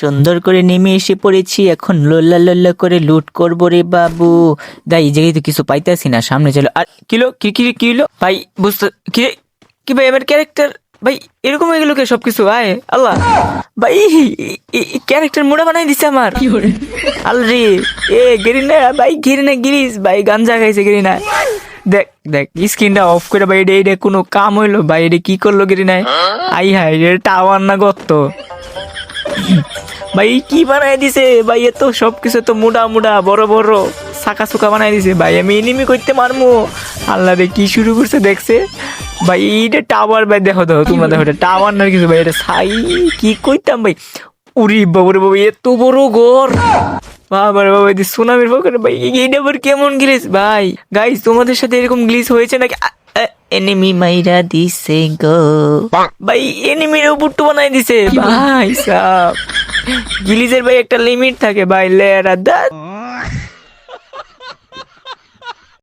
সুন্দর করে নেমে এসে পড়েছি। এখন লোল্লা লোল্লা করে লুট করব রে বাবু। দাই এই জায়গায় তো কিছু পাইতেছি না। সামনে চলো। আর কিলো কি কি কিলো ভাই বুঝতে কি রে? কি ভাই আমার ক্যারেক্টার ভাই এরকম হয়ে গেল কে সবকিছু? আয় আল্লাহ। ভাই ক্যারেক্টার মোড়া বানাই দিছে আমার। আল্লাহ রে এ গেরিনা ভাই গিরি না গিরিস ভাই গাঞ্জা খাইছে গেরিনা। দেখ দেখ স্ক্রিনটা অফ করে ভাই এটা এটা কোনো কাম হইল? ভাই এটা কি করল গেরিনায়? আই হাই এটা টাওয়ার না গত্ত ভাই, কি বানাই দিছে? ভাই, এ তো সবকিছু তো মোটা মোটা, বড় বড় সাকা সুকা বানাই দিছে। ভাই, আমি এনিমি করতে মারমু। আল্লাহ রে কি শুরু করছে দেখছে? ভাই, এইটা টাওয়ার, ভাই, দেখো দেখো, তোমরা দেখো, এটা টাওয়ার না কিছু, ভাই, এটা সাই কি কইতাম, ভাই? উরি বাবুরে বাবু এত বড় ঘর। বাবা রে বাবা সুনামির পকেটে, ভাই এইটা আবার কেমন গ্লিস ভাই গাইস তোমাদের সাথে এরকম গ্লিস হয়েছে নাকি? এনিমি মাইরা দিছে গো ভাই এনিমির উপর তো বানাই দিছে। ভাই? সাহ। গিলিজের ভাই একটা লিমিট থাকে। ভাই লেরা দা